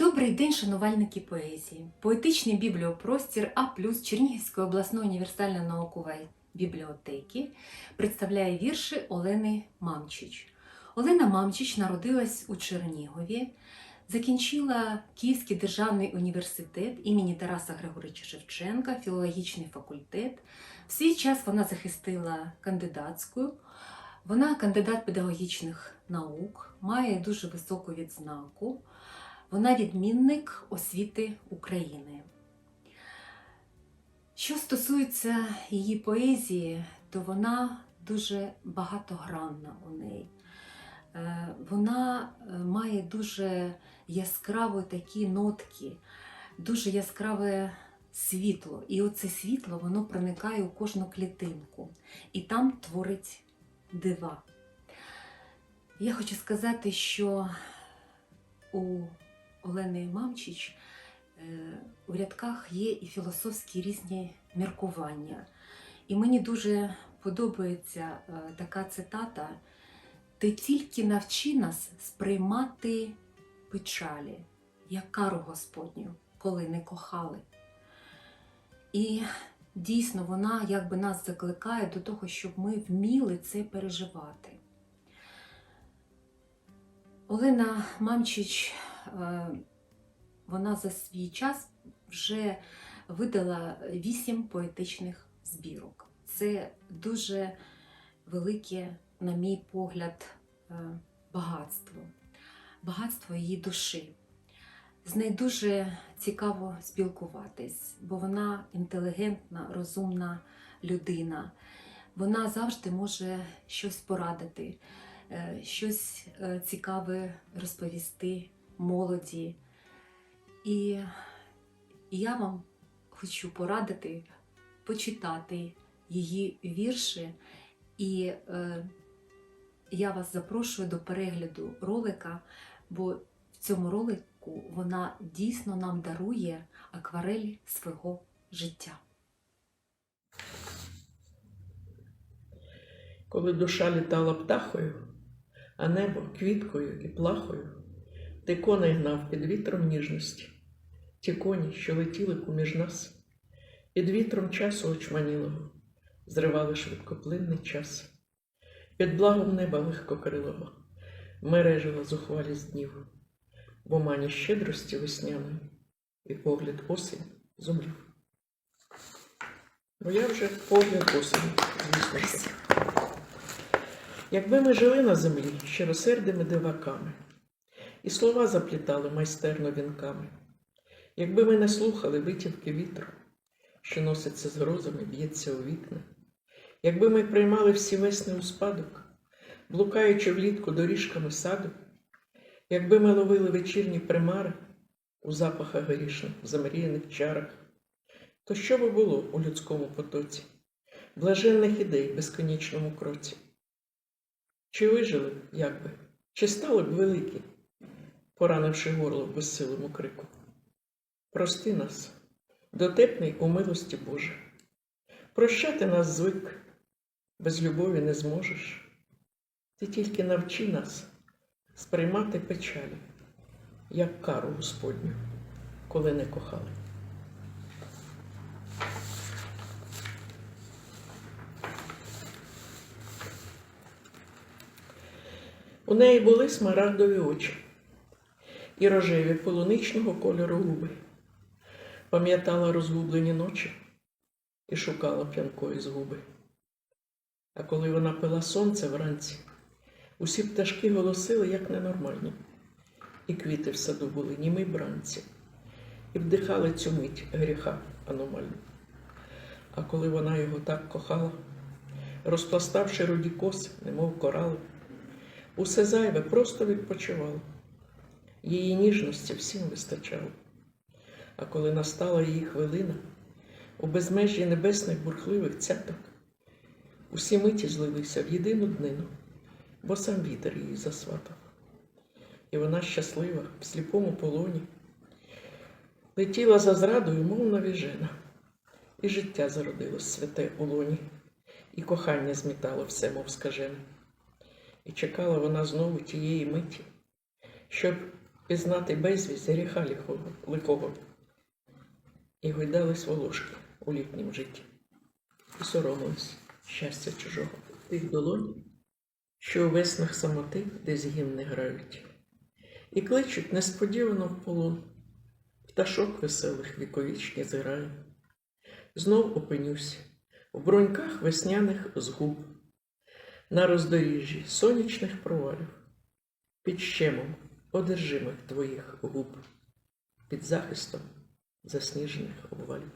Добрий день, шанувальники поезії. Поетичний бібліопростір А Чернігівської обласної універсальної наукової бібліотеки представляє вірші Олени Мамчич. Олена Мамчич народилась у Чернігові, закінчила Київський державний університет імені Тараса Григорича Шевченка, філологічний факультет. В свій час вона захистила кандидатську. Вона кандидат педагогічних наук, має дуже високу відзнаку. Вона відмінник освіти України. Що стосується її поезії, то вона дуже багатогранна у неї. Е, Вона е, має дуже яскраві такі нотки, дуже яскраве світло. І оце світло воно проникає у кожну клітинку і там творить дива. Я хочу сказати, що у Олени Мамчич е, у рядках є і філософські різні міркування. І мені дуже подобається е, така цитата: Ти тільки навчи нас сприймати печалі, як кару Господню, коли не кохали. І дійсно вона якби нас закликає до того, щоб ми вміли це переживати. Олена Мамчич, вона за свій час вже видала вісім поетичних збірок. Це дуже велике, на мій погляд, е, багатство, багатство її душі. З нею дуже цікаво спілкуватись, бо вона інтелігентна, розумна людина. Вона завжди може щось порадити, е, щось е, цікаве розповісти молоді. І я вам хочу порадити почитати її вірші, і е, я вас запрошую до перегляду ролика, бо в цьому ролику вона дійсно нам дарує акварелі свого життя. Коли душа літала птахою, а небо квіткою і плахою, ти коней гнав під вітром ніжності, ті коні, що летіли поміж нас, під вітром часу очманілого, зривали швидкоплинний час, під благом неба легкокрилого мережила зухвалість днів, в омані щедрості весняної, і погляд осінь зумрів. Бо я вже погляд осінь, звісно. Якби ми жили на землі щиросердими диваками, і слова заплітали майстерно вінками, якби ми не слухали витівки вітру, що носиться з грозами, б'ється у вікна, якби ми приймали всі весни у спадок, блукаючи влітку доріжками саду, якби ми ловили вечірні примари у запахах горішних, в замріяних чарах, то що би було у людському потоці, блаженних ідей в безконечному кроці? Чи вижили, як би, чи стали б великі, поранивши горло в безсилому крику? Прости нас, дотепний у милості Боже. Прощати нас звик, без любові не зможеш. Ти тільки навчи нас сприймати печалі, як кару Господню, коли не кохали. У неї були смарагдові очі і рожеві полуничного кольору губи. Пам'ятала розгублені ночі і шукала п'янкої згуби. А коли вона пила сонце вранці, усі пташки голосили, як ненормальні, і квіти в саду були німи бранці, і вдихали цю мить гріха аномальну. А коли вона його так кохала, розпластавши руді коси, немов корали, Усе зайве просто відпочивало. Її ніжності всім вистачало. А коли настала її хвилина, у безмежі небесних бурхливих цяток, усі миті злилися в єдину днину, бо сам вітер її засватав. І вона щаслива в сліпому полоні, летіла за зрадою, мов навіжена, і життя зародилось святе у лоні, і кохання змітало все, мов скажене. І чекала вона знову тієї миті, щоб пізнати безвість гріха лихого. І гойдались волошки у літнім житті, і соромились щастя чужого. Тих долонь, що у веснах самоти десь гімни грають, і кличуть несподівано в полон, пташок веселих віковічні зграю. Знов опинюсь в броньках весняних згуб, на роздоріжжі сонячних провалів, під щемом одержимих твоїх губ, під захистом засніжених обвалів.